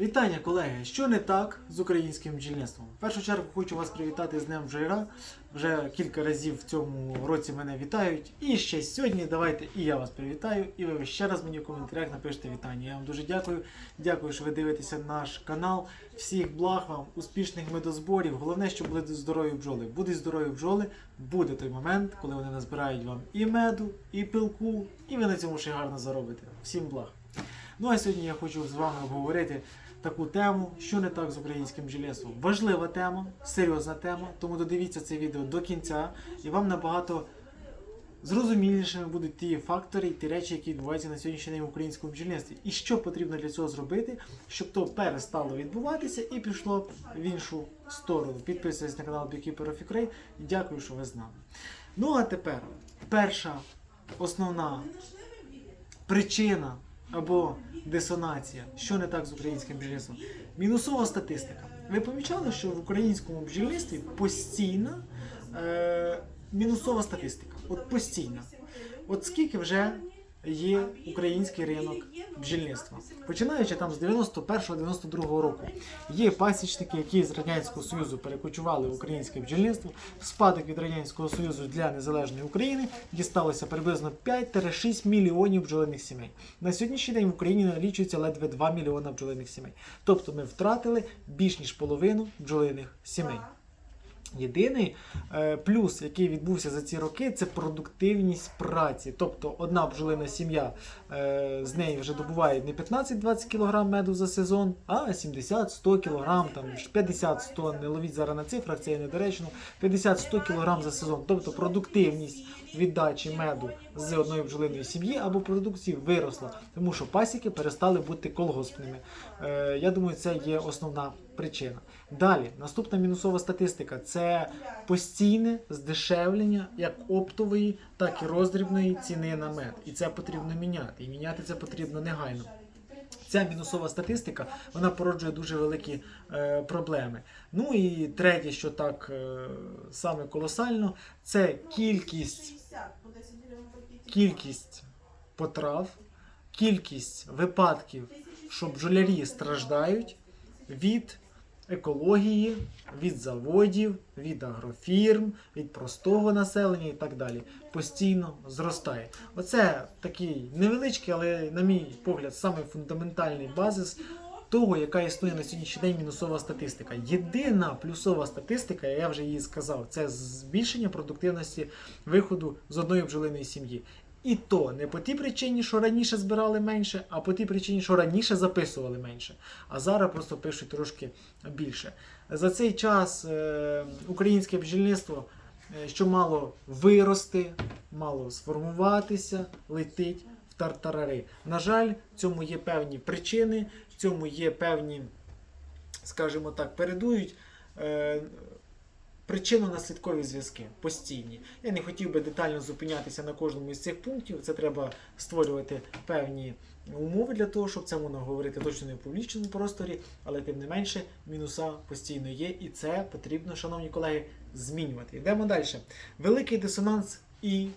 Вітання, колеги! Що не так з українським бджільництвом? В першу чергу хочу вас привітати з Днем бджоляра. Вже кілька разів в цьому році мене вітають. І ще сьогодні давайте і я вас привітаю. І ви ще раз мені в коментарях напишете вітання. Я вам дуже дякую. Дякую, що ви дивитеся наш канал. Всіх благ вам, успішних медозборів. Головне, щоб були здорові бджоли. Будуть здорові бджоли, буде той момент, коли вони назбирають вам і меду, і пилку, і ви на цьому ще гарно заробите. Всім благ! Ну а сьогодні я хочу з вами обговорити таку тему, що не так з українським бджільництвом. Важлива тема, серйозна тема, тому додивіться це відео до кінця, і вам набагато зрозумілішими будуть ті фактори і ті речі, які відбуваються на сьогоднішній день в українському бджільництві. І що потрібно для цього зробити, щоб то перестало відбуватися і пішло в іншу сторону. Підписуйтесь на канал Beekeeper of Ukraine дякую, що ви з нами. Ну а тепер перша основна причина або дисонація, що не так з українським бджільництвом. Мінусова статистика. Ви помічали, що в українському бджільництві постійна е, мінусова статистика. От постійна. От скільки вже є український ринок бджільництва. Починаючи там з 91-92 року. Є пасічники, які з Радянського Союзу перекочували в українське бджільництво. Спадок від Радянського Союзу для незалежної України дісталося приблизно 5-6 мільйонів бджолиних сімей. На сьогоднішній день в Україні налічується ледве 2 мільйона бджолиних сімей. Тобто ми втратили більш ніж половину бджолиних сімей. Єдиний е, плюс, який відбувся за ці роки, це продуктивність праці. Тобто одна бджолина сім'я е, з неї вже добуває не 15-20 кг меду за сезон, а 70-100 кг, там 50-100, не ловіть зараз на цифрах, це є недоречно, 50-100 кг за сезон. Тобто продуктивність віддачі меду з одної бджолиної сім'ї або продукції виросла, тому що пасіки перестали бути колгоспними. Е, я думаю, це є основна причина. Далі, наступна мінусова статистика це постійне здешевлення як оптової, так і роздрібної ціни на мед. І це потрібно міняти. І міняти це потрібно негайно. Ця мінусова статистика вона породжує дуже великі е, проблеми. Ну і третє, що так е, саме колосально, це кількість, кількість потрав, кількість випадків, що бджолярі страждають від екології, від заводів, від агрофірм, від простого населення і так далі. Постійно зростає. Оце такий невеличкий, але, на мій погляд, саме фундаментальний базис того, яка існує на сьогоднішній день мінусова статистика. Єдина плюсова статистика, я вже її сказав, це збільшення продуктивності виходу з одної бджолиної сім'ї. І то не по тій причині, що раніше збирали менше, а по тій причині, що раніше записували менше. А зараз просто пишуть трошки більше. За цей час е, українське бджільництво, е, що мало вирости, мало сформуватися, летить в тартарари. На жаль, в цьому є певні причини, в цьому є певні, скажімо так, передують. Причинно-наслідкові зв'язки постійні. Я не хотів би детально зупинятися на кожному із цих пунктів. Це треба створювати певні умови для того, щоб це можна говорити точно не в публічному просторі, але тим не менше мінуса постійно є, і це потрібно, шановні колеги, змінювати. Йдемо далі. Великий дисонанс і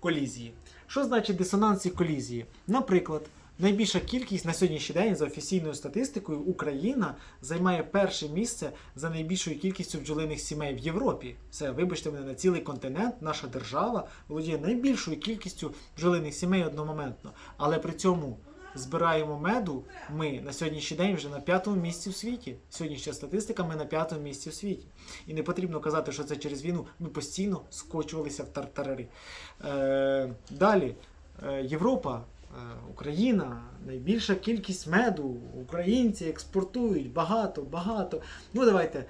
колізії. Що значить дисонанс і колізії? Наприклад. Найбільша кількість на сьогоднішній день за офіційною статистикою Україна займає перше місце за найбільшою кількістю бджолиних сімей в Європі. Це, вибачте мене, на цілий континент, наша держава володіє найбільшою кількістю бджолиних сімей одномоментно. Але при цьому збираємо меду ми на сьогоднішній день вже на п'ятому місці в світі. Сьогоднішня статистика ми на п'ятому місці в світі. І не потрібно казати, що це через війну. Ми постійно скочувалися в тартарари. Е, далі, е, Європа. Е, Україна, найбільша кількість меду, українці експортують багато, багато. Ну давайте е,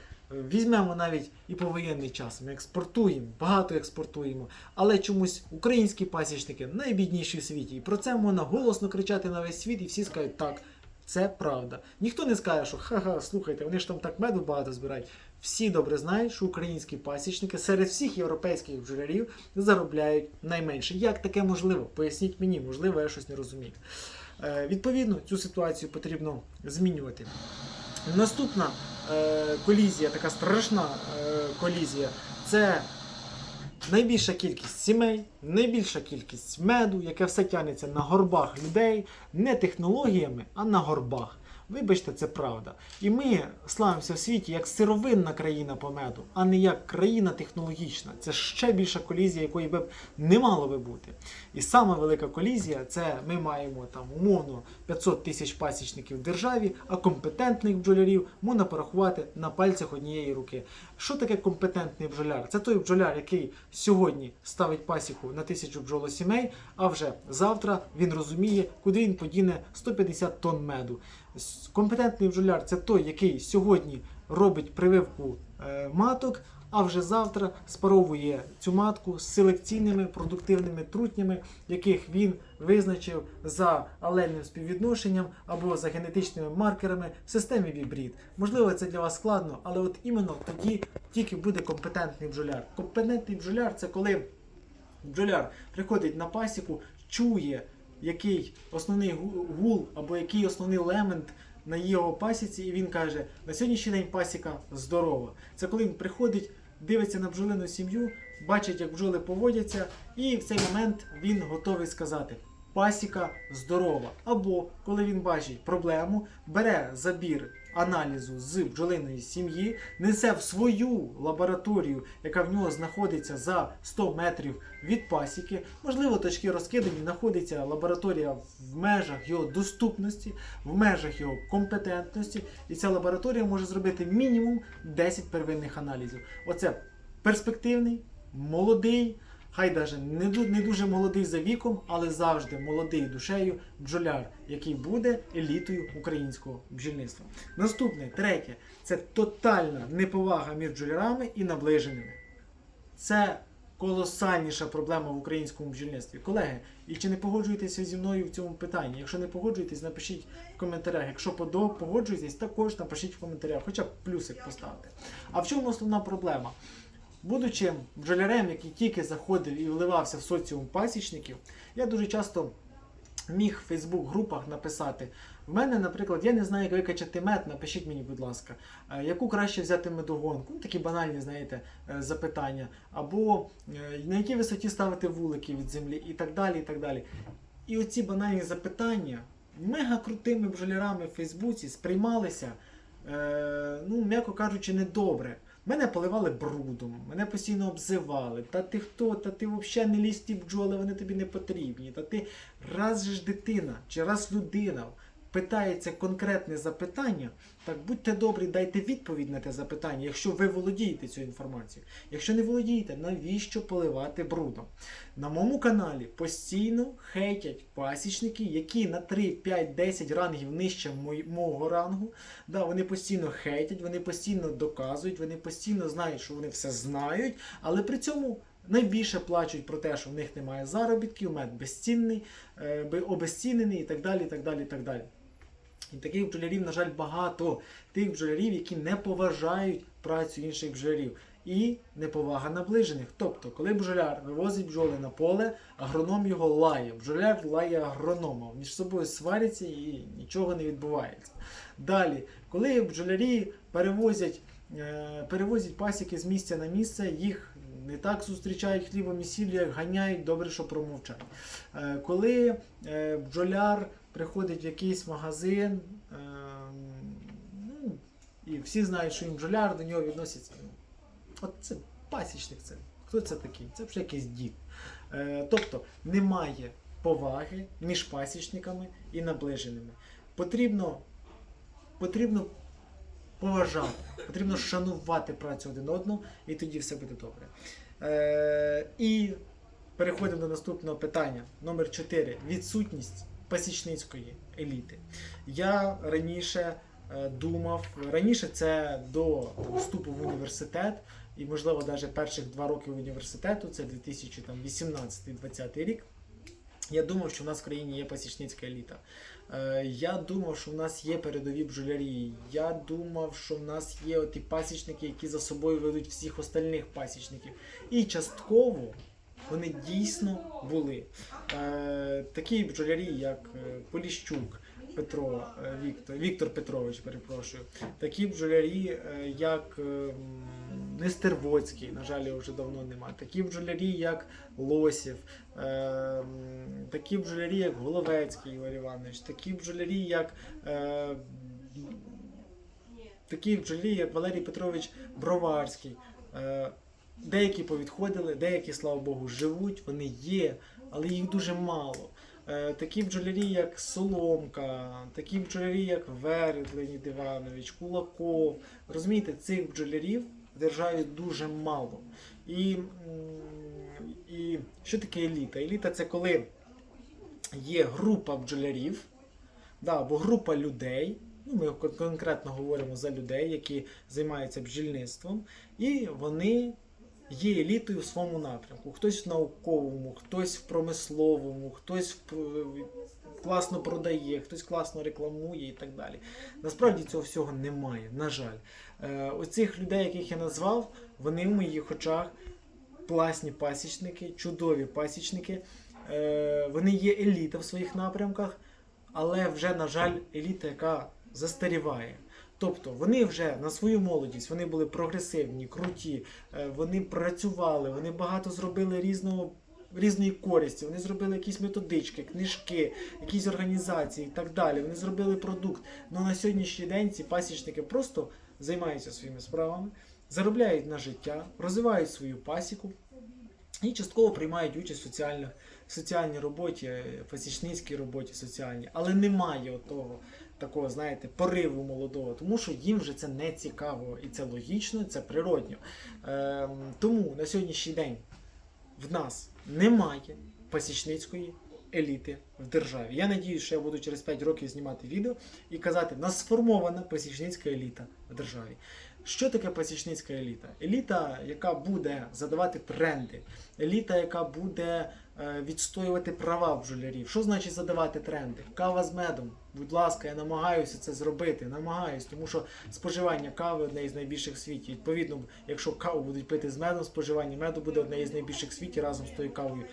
візьмемо навіть і повоєнний час. Ми експортуємо, багато експортуємо. Але чомусь українські пасічники найбідніші в світі. І про це можна голосно кричати на весь світ, і всі скажуть, так, це правда. Ніхто не скаже, що ха-ха, слухайте, вони ж там так меду багато збирають. Всі добре знають, що українські пасічники серед всіх європейських бджолярів заробляють найменше. Як таке можливо? Поясніть мені, можливо, я щось не розумію. Е, відповідно, цю ситуацію потрібно змінювати. Наступна е, колізія, така страшна е, колізія, це найбільша кількість сімей, найбільша кількість меду, яке все тягнеться на горбах людей, не технологіями, а на горбах. Вибачте, це правда. І ми славимося в світі як сировинна країна по меду, а не як країна технологічна. Це ще більша колізія, якої би не мало би бути. І сама велика колізія це ми маємо там умовно 500 тисяч пасічників в державі, а компетентних бджолярів можна порахувати на пальцях однієї руки. Що таке компетентний бджоляр? Це той бджоляр, який сьогодні ставить пасіку на тисячу бджолосімей, а вже завтра він розуміє, куди він подіне 150 тонн меду. Компетентний бджоляр це той, який сьогодні робить прививку е, маток, а вже завтра спаровує цю матку з селекційними продуктивними трутнями, яких він визначив за алельним співвідношенням або за генетичними маркерами в системі Вібрід. Можливо, це для вас складно, але от іменно тоді тільки буде компетентний бджоляр. Компетентний бджоляр це коли бджоляр приходить на пасіку, чує, який основний гу- гул або який основний елемент на його пасіці, і він каже: на сьогоднішній день пасіка здорова. Це коли він приходить, дивиться на бджолину сім'ю, бачить, як бджоли поводяться, і в цей момент він готовий сказати. Пасіка здорова. Або коли він бачить проблему, бере забір аналізу з бджолиної сім'ї, несе в свою лабораторію, яка в нього знаходиться за 100 метрів від пасіки. Можливо, точки розкидані, знаходиться лабораторія в межах його доступності, в межах його компетентності, і ця лабораторія може зробити мінімум 10 первинних аналізів. Оце перспективний, молодий. Хай даже не, не дуже молодий за віком, але завжди молодий душею бджоляр, який буде елітою українського бджільництва. Наступне, третє, це тотальна неповага між бджолярами і наближеними. Це колосальніша проблема в українському бджільництві. Колеги, і чи не погоджуєтеся зі мною в цьому питанні? Якщо не погоджуєтесь, напишіть в коментарях. Якщо погоджуєтесь, також напишіть в коментарях, хоча б плюсик поставте. А в чому основна проблема? Будучи бджолярем, який тільки заходив і вливався в соціум пасічників, я дуже часто міг в Фейсбук-групах написати: в мене, наприклад, я не знаю, як викачати мед, напишіть мені, будь ласка, е, яку краще взяти медогонку? Ну, такі банальні, знаєте, е, запитання. Або е, на якій висоті ставити вулики від землі, і так далі. І так далі. І оці банальні запитання мега крутими бджолярами в Фейсбуці сприймалися, ну, м'яко кажучи, недобре. Мене поливали брудом, мене постійно обзивали. Та ти хто? Та ти взагалі не лізь ті бджоли, вони тобі не потрібні. Та ти раз ж дитина чи раз людина питається конкретне запитання, так будьте добрі, дайте відповідь на те запитання, якщо ви володієте цією інформацією. Якщо не володієте, навіщо поливати брудом? На моєму каналі постійно хейтять пасічники, які на 3, 5, 10 рангів нижче мого рангу. Да, вони постійно хейтять, вони постійно доказують, вони постійно знають, що вони все знають, але при цьому найбільше плачуть про те, що в них немає заробітків, мед безцінний, е, обезцінений і так далі. І так далі, і так далі. І таких бджолярів, на жаль, багато. Тих бджолярів, які не поважають працю інших бджолярів. І неповага наближених. Тобто, коли бджоляр вивозить бджоли на поле, агроном його лає. Бджоляр лає агронома. Між собою сваряться і нічого не відбувається. Далі, коли бджолярі перевозять, е, перевозять пасіки з місця на місце, їх не так зустрічають хлібом і сіллю, як ганяють, добре, що промовчать. Е, Коли е, бджоляр приходить в якийсь магазин, і всі знають, що він бджоляр, до нього відносяться. ну, От це пасічник це. Хто це такий? Це вже якийсь дід. Е, тобто немає поваги між пасічниками і наближеними. Потрібно, потрібно поважати, потрібно шанувати працю один одного, і тоді все буде добре. Е, і переходимо до наступного питання. Номер 4. Відсутність пасічницької еліти. Я раніше думав, раніше це до вступу в університет, і, можливо, навіть перших два роки університету, це 2018-2020 рік. Я думав, що в нас в країні є пасічницька еліта. Е, Я думав, що в нас є передові бджолярі. Я думав, що в нас є оті пасічники, які за собою ведуть всіх остальних пасічників. І частково вони дійсно були. Е, Такі бджолярі, як е, Поліщук Петро е, Віктор, Віктор Петрович, перепрошую. Такі бджолярі, е, як е, Нестервоцький, на жаль, вже давно немає. Такі бджолярі, як Лосів, е, такі бджолярі, як Головецький Ігор Іванович, такі бджолярі, як е, такі бджолі, як Валерій Петрович Броварський. Е, Деякі повідходили, деякі, слава Богу, живуть, вони є, але їх дуже мало. Е, Такі бджолярі, як Соломка, такі бджолярі, як Веред Леонід Іванович, Кулаков. Розумієте, цих бджолярів в державі дуже мало. І, і що таке еліта? Еліта це коли є група бджолярів, да, або група людей. Ну, ми конкретно говоримо за людей, які займаються бджільництвом, і вони є елітою в своєму напрямку. Хтось в науковому, хтось в промисловому, хтось в класно продає, хтось класно рекламує і так далі. Насправді цього всього немає, на жаль. Е, Оцих людей, яких я назвав, вони в моїх очах класні пасічники, чудові пасічники. Е, Вони є еліта в своїх напрямках, але вже, на жаль, еліта, яка застаріває. Тобто вони вже на свою молодість вони були прогресивні, круті, е, вони працювали, вони багато зробили різного. Різної користі, вони зробили якісь методички, книжки, якісь організації і так далі. Вони зробили продукт. Ну на сьогоднішній день ці пасічники просто займаються своїми справами, заробляють на життя, розвивають свою пасіку і частково приймають участь в соціальних, соціальній роботі, е, пасічницькій роботі соціальній, але немає того такого, знаєте, пориву молодого, тому що їм вже це не цікаво, і це логічно, це природньо. Ем, тому на сьогоднішній день в нас немає пасічницької еліти в державі. Я надіюсь, що я буду через 5 років знімати відео і казати, нас сформована пасічницька еліта в державі. Що таке пасічницька еліта? Еліта, яка буде задавати тренди, еліта, яка буде е, відстоювати права бджолярів. Що значить задавати тренди? Кава з медом. Будь ласка, я намагаюся це зробити. Намагаюсь, тому що споживання кави одне із найбільших в світі. Відповідно, якщо каву будуть пити з медом, споживання меду буде одне із найбільших в світі разом з тою кавою.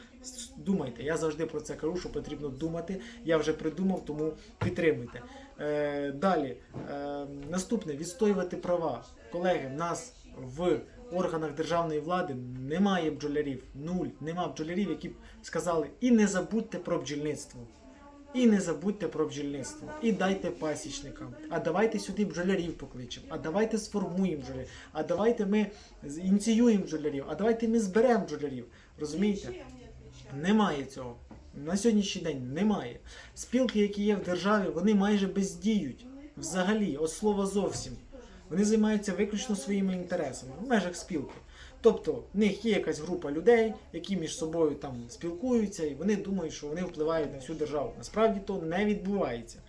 Думайте, я завжди про це кажу, що потрібно думати. Я вже придумав, тому підтримуйте. Е, далі, е, наступне відстоювати права. Колеги, в нас в органах державної влади немає бджолярів. Нуль. Нема бджолярів, які б сказали і не забудьте про бджільництво. І не забудьте про бджільництво. І дайте пасічникам. А давайте сюди бджолярів покличемо. А давайте сформуємо бджолярів. А давайте ми ініціюємо бджолярів. А давайте ми зберемо бджолярів. Розумієте? Немає цього. На сьогоднішній день немає. Спілки, які є в державі, вони майже бездіють. Взагалі, от слова зовсім. Вони займаються виключно своїми інтересами в межах спілки. Тобто в них є якась група людей, які між собою там спілкуються, і вони думають, що вони впливають на всю державу. Насправді то не відбувається.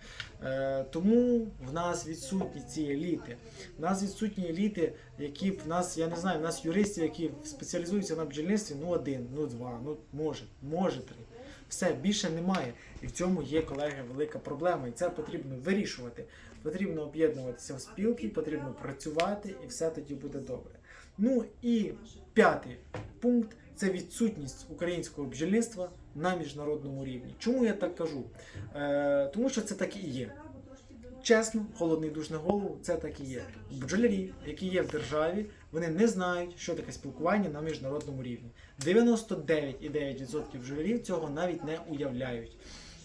Е, тому в нас відсутні ці еліти. В нас відсутні еліти, які в нас, я не знаю, в нас юристів, які спеціалізуються на бджільництві, ну один, ну два, ну може, може три. Все більше немає. І в цьому є, колеги, велика проблема. І це потрібно вирішувати. Потрібно об'єднуватися в спілки, потрібно працювати, і все тоді буде добре. Ну і п'ятий пункт це відсутність українського бджільництва на міжнародному рівні. Чому я так кажу? Е, тому що це так і є. Чесно, холодний душ на голову, це так і є. Бджолярі, які є в державі, вони не знають, що таке спілкування на міжнародному рівні. 99,9% бджолярів цього навіть не уявляють.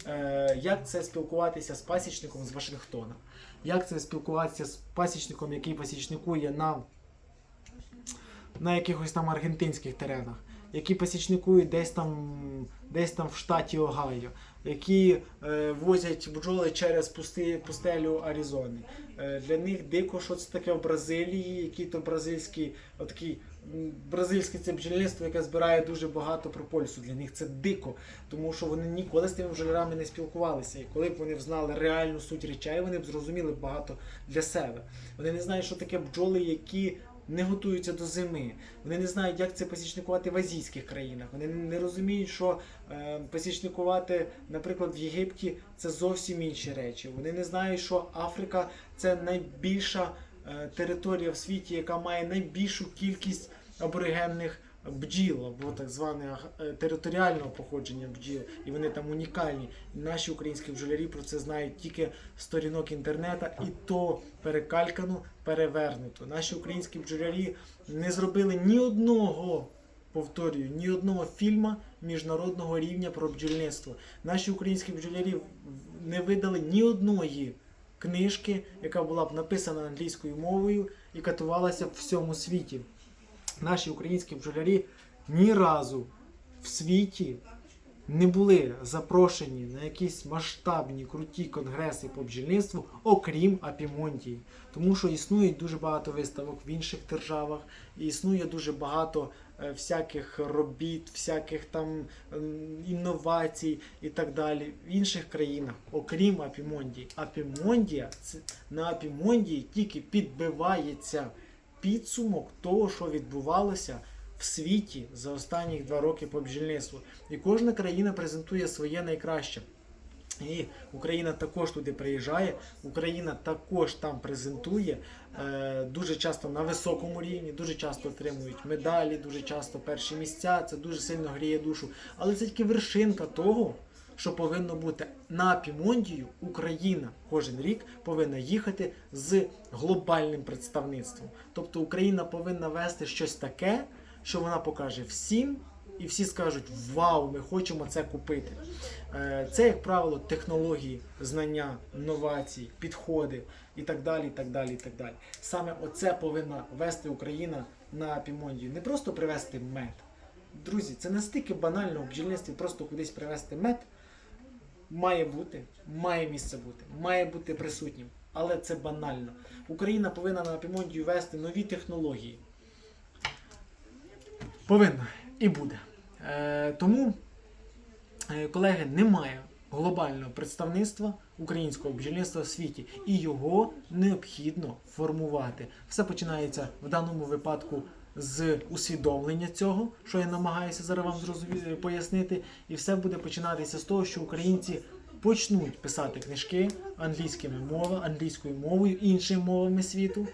Е, як це спілкуватися з пасічником з Вашингтона? Як це спілкуватися з пасічником, який пасічникує на, на якихось там аргентинських теренах? Які пасічникують десь там, десь там в штаті Огайо, які е, возять бджоли через пусти, пустелю Аризони. Е, для них дико, що це таке в Бразилії, які то бразильські, отакий м, бразильське це бджільництво, яке збирає дуже багато прополісу. Для них це дико, тому що вони ніколи з тими бджолярами не спілкувалися. І коли б вони знали реальну суть речей, вони б зрозуміли багато для себе. Вони не знають, що таке бджоли, які не готуються до зими. Вони не знають, як це посічникувати в азійських країнах. Вони не розуміють, що е, пасічникувати, наприклад, в Єгипті це зовсім інші речі. Вони не знають, що Африка це найбільша е, територія в світі, яка має найбільшу кількість аборигенних бджіл, або так зване е, територіального походження бджіл, і вони там унікальні. Наші українські бджолярі про це знають тільки сторінок інтернета, і то перекалькано, перевернуто. Наші українські бджолярі не зробили ні одного. Повторюю, ні одного фільма міжнародного рівня про бджільництво. Наші українські бджолярі не видали ні одної книжки, яка була б написана англійською мовою і катувалася в всьому світі. Наші українські бджолярі ні разу в світі не були запрошені на якісь масштабні круті конгреси по бджільництву, окрім Апімонтії. Тому що існує дуже багато виставок в інших державах, і існує дуже багато е, всяких робіт, всяких там інновацій і так далі в інших країнах, окрім Апімондії. Апімондія на Апімондії тільки підбивається підсумок того, що відбувалося в світі за останні два роки по бджільництву. І кожна країна презентує своє найкраще. І Україна також туди приїжджає, Україна також там презентує е, дуже часто на високому рівні, дуже часто отримують медалі, дуже часто перші місця. Це дуже сильно гріє душу. Але це тільки вершинка того, що повинно бути на Пімондію. Україна кожен рік повинна їхати з глобальним представництвом. Тобто Україна повинна вести щось таке, що вона покаже всім, і всі скажуть: Вау, ми хочемо це купити. Е, Це, як правило, технології, знання, новації, підходи і так далі. і так далі, і так далі. Саме оце повинна вести Україна на Пімондію. Не просто привезти мед. Друзі, це настільки банально в бджільництві просто кудись привезти мед. Має бути, має місце бути, має бути присутнім. Але це банально. Україна повинна на Пімондію вести нові технології. Повинна і буде. Е, тому, е, колеги, немає глобального представництва українського бджільництва в світі, і його необхідно формувати. Все починається в даному випадку з усвідомлення цього, що я намагаюся зараз вам зрозумі- пояснити, і все буде починатися з того, що українці почнуть писати книжки англійськими мовами, англійською мовою, іншими мовами світу.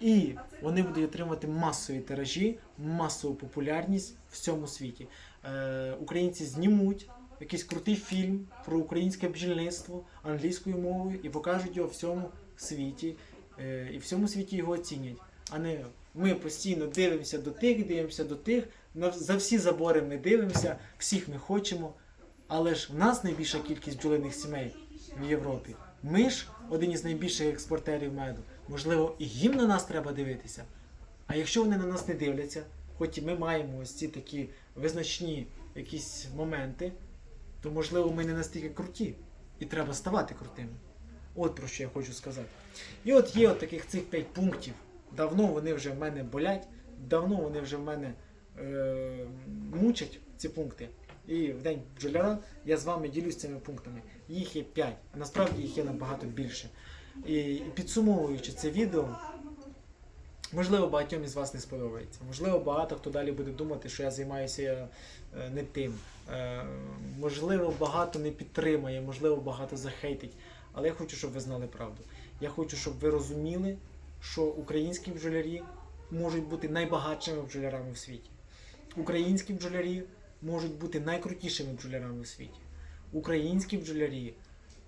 І вони будуть отримувати масові тиражі, масову популярність в всьому світі. Е, українці знімуть якийсь крутий фільм про українське бджільництво англійською мовою і покажуть його всьому світі. Е, і всьому світі його оцінять. А не ми постійно дивимося до тих, дивимося до тих. За всі забори ми дивимося, всіх ми хочемо. Але ж в нас найбільша кількість бджолиних сімей в Європі. Ми ж один із найбільших експортерів меду. Можливо, і їм на нас треба дивитися. А якщо вони на нас не дивляться, хоч і ми маємо ось ці такі визначні якісь моменти, то можливо ми не настільки круті. І треба ставати крутими. От про що я хочу сказати. І от є от таких цих п'ять пунктів. Давно вони вже в мене болять, давно вони вже в мене е, мучать ці пункти. І в день бджоляра я з вами ділюсь цими пунктами. Їх є 5, а насправді їх є набагато більше. І, і підсумовуючи це відео, можливо, багатьом із вас не сподобається. Можливо, багато хто далі буде думати, що я займаюся е, не тим. Е, можливо, багато не підтримає, можливо, багато захейтить. Але я хочу, щоб ви знали правду. Я хочу, щоб ви розуміли, що українські бджолярі можуть бути найбагатшими бджолярами в світі. Українські бджолярі можуть бути найкрутішими бджолярами в світі. Українські бджолярі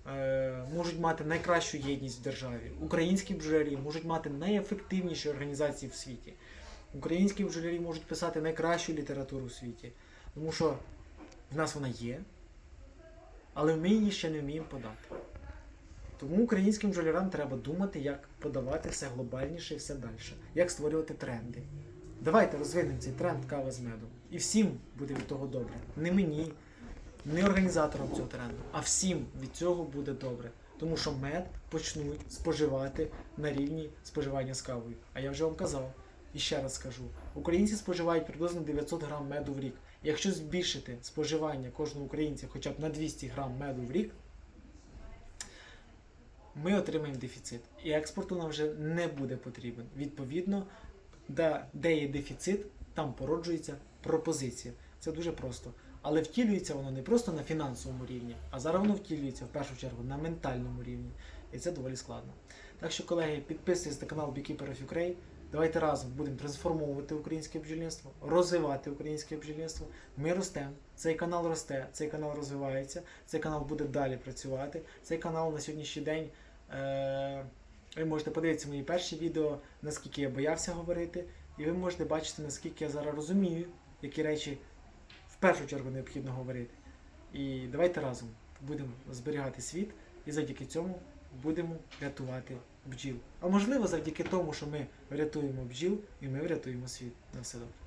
е, можуть мати найкращу єдність в державі. Українські бджолярі можуть мати найефективніші організації в світі. Українські бджолярі можуть писати найкращу літературу в світі. Тому що в нас вона є, але ми її ще не вміємо подати. Тому українським бджолярам треба думати, як подавати все глобальніше і все далі, як створювати тренди. Давайте розвинемо цей тренд кава з медом. І всім буде від того добре. Не мені, не організаторам цього тренду, а всім від цього буде добре. Тому що мед почнуть споживати на рівні споживання з кавою. А я вже вам казав і ще раз скажу: українці споживають приблизно 900 грам меду в рік. Якщо збільшити споживання кожного українця хоча б на 200 грам меду в рік, ми отримаємо дефіцит. І експорту нам вже не буде потрібен. Відповідно, де, є дефіцит, там породжується пропозиція. Це дуже просто. Але втілюється воно не просто на фінансовому рівні, а зараз воно втілюється в першу чергу на ментальному рівні. І це доволі складно. Так що, колеги, підписуйтесь на канал Beekeeper of Ukraine. Давайте разом будемо трансформовувати українське бджільництво, розвивати українське бджільництво. Ми ростемо, цей канал росте, цей канал розвивається, цей канал буде далі працювати. Цей канал на сьогоднішній день. Е- ви можете подивитися мої перші відео, наскільки я боявся говорити, і ви можете бачити, наскільки я зараз розумію, які речі в першу чергу необхідно говорити. І давайте разом будемо зберігати світ, і завдяки цьому будемо рятувати бджіл. А можливо, завдяки тому, що ми врятуємо бджіл, і ми врятуємо світ. На все добре.